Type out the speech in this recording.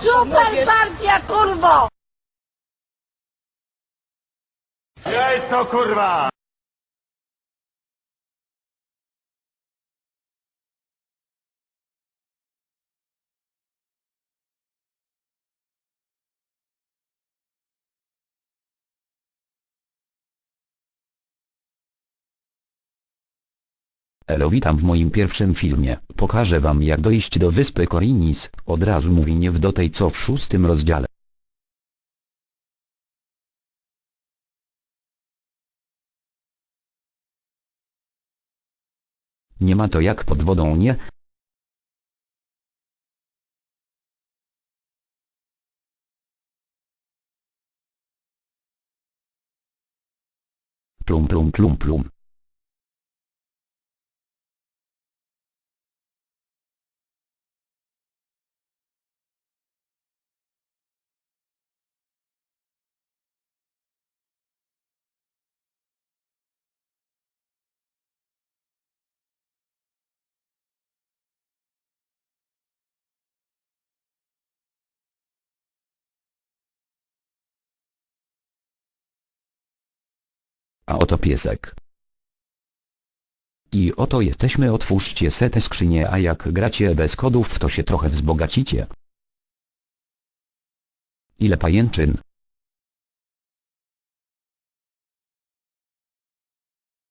Super partia, kurwo! Jajco kurwa! Elo witam w moim pierwszym filmie. Pokażę wam jak dojść do wyspy Korinis, od razu mówi nie w do tej co w szóstym rozdziale. Nie ma to jak pod wodą nie? Plum plum plum plum. A oto piesek. I oto jesteśmy otwórzcie se te skrzynie a jak gracie bez kodów to się trochę wzbogacicie. Ile pajęczyn?